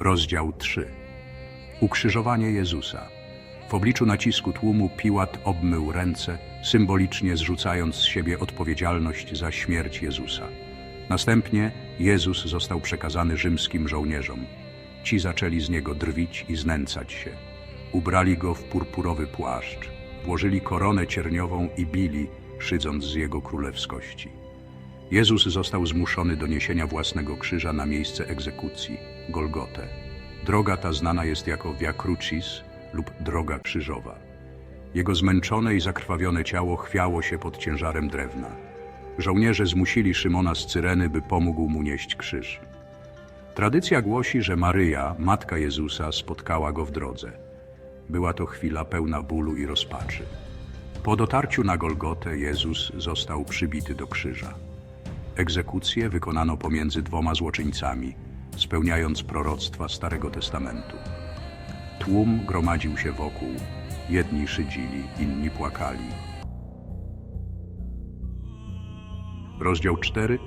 Rozdział 3. Ukrzyżowanie Jezusa. W obliczu nacisku tłumu Piłat obmył ręce, symbolicznie zrzucając z siebie odpowiedzialność za śmierć Jezusa. Następnie Jezus został przekazany rzymskim żołnierzom. Ci zaczęli z niego drwić i znęcać się. Ubrali go w purpurowy płaszcz, włożyli koronę cierniową i bili, szydząc z jego królewskości. Jezus został zmuszony do niesienia własnego krzyża na miejsce egzekucji, Golgotę. Droga ta znana jest jako Via Crucis lub Droga Krzyżowa. Jego zmęczone i zakrwawione ciało chwiało się pod ciężarem drewna. Żołnierze zmusili Szymona z Cyreny, by pomógł mu nieść krzyż. Tradycja głosi, że Maryja, matka Jezusa, spotkała go w drodze. Była to chwila pełna bólu i rozpaczy. Po dotarciu na Golgotę Jezus został przybity do krzyża. Egzekucję wykonano pomiędzy dwoma złoczyńcami, spełniając proroctwa Starego Testamentu. Tłum gromadził się wokół, jedni szydzili, inni płakali. Rozdział 4.